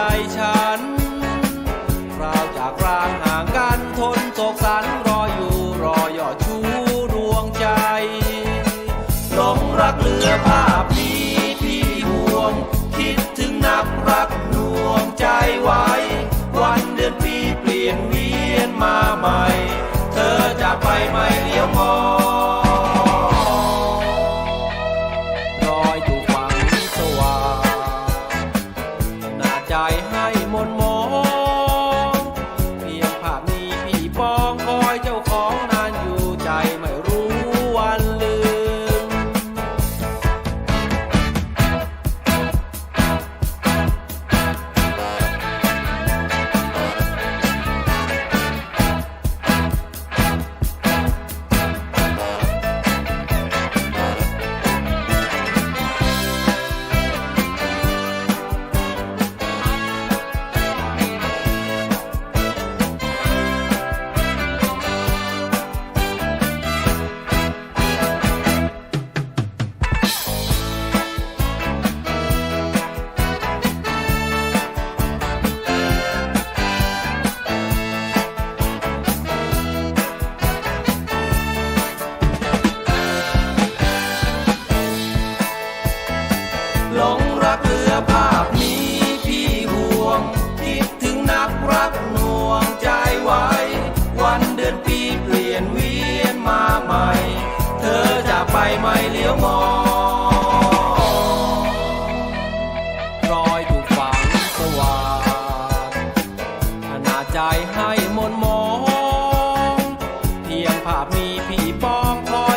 ใจฉัน เราจากรางห่างกันทนโศกสันรออยู่รอยอดชูดวงใจหลงรักเหลือภาพนี้พี่ห่วง คิดถึงนักรักดวงใจไว้ วันเดือนปีเปลี่ยนเวียนมาใหม่ เธอจะไปไหมเลี้ยวมอง ภาพนี้พี่ห่วง คิดถึงนักรักหน่วงใจไว้ วันเดือนปีเปลี่ยนเวียนมาใหม่ เธอจะไปไม่เลี้ยวมองรอยถูกฝังสว่างขนาใจให้มนมอง เพียงภาพนี้พี่ป้องพอ